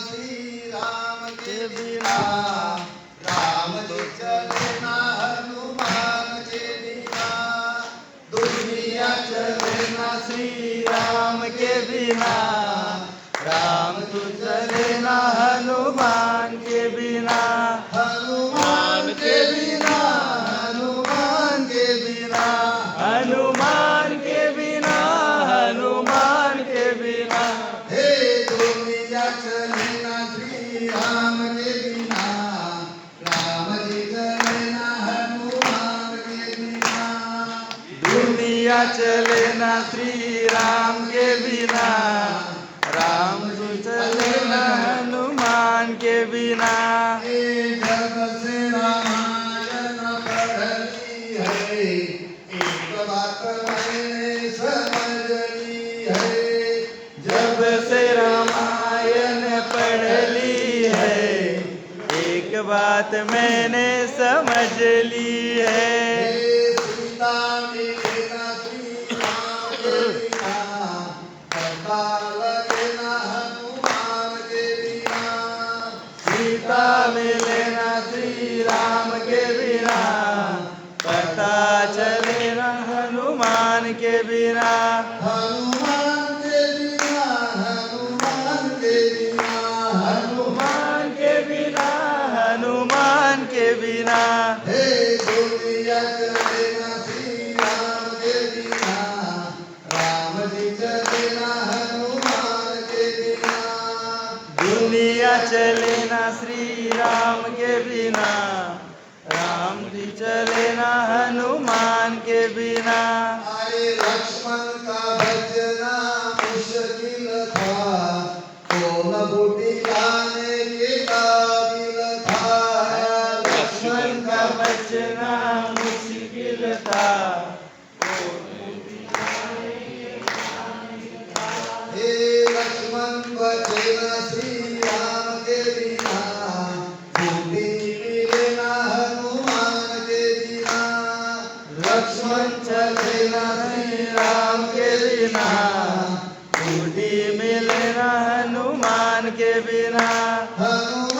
श्री राम के बिना राम जी चले हनुमान के बिना दुनिया चले श्री राम के बिना राम चले ना श्री राम के बिना, राम जी चले ना हनुमान के बिना। जब से रामायण पढ़ली है, एक बात मैंने बात मैंने समझ ली है। सीता मिले श्री राम के बिना, पता चले ना हनुमान के बिना। हनुमान बिना हे दुनिया चले ना श्री राम के बिना राम जी चले ना हनुमान के बिना दुनिया चले ना श्री राम के बिना राम जी चले ना हनुमान के बिना बचना मुश्किल था हे लक्ष्मण बचना श्री राम के बिना मिले ना हनुमान के बिना। लक्ष्मण चले ना श्री राम के बिना मिले ना हनुमान के बिना। हनुमान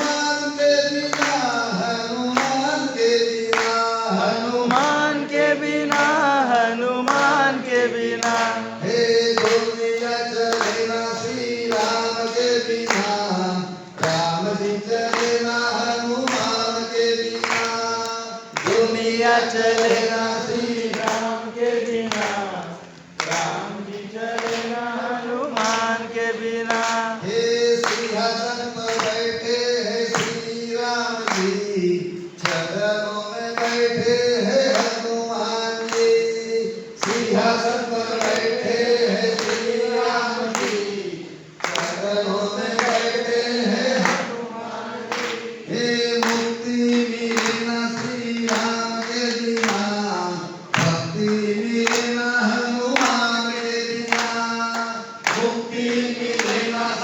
दुनिया चलेगा श्री राम के बिना। राम जी चलेगा हनुमान के बिना। हे सिंहासन पर बैठे हैं श्री राम जी, चरणों में बैठे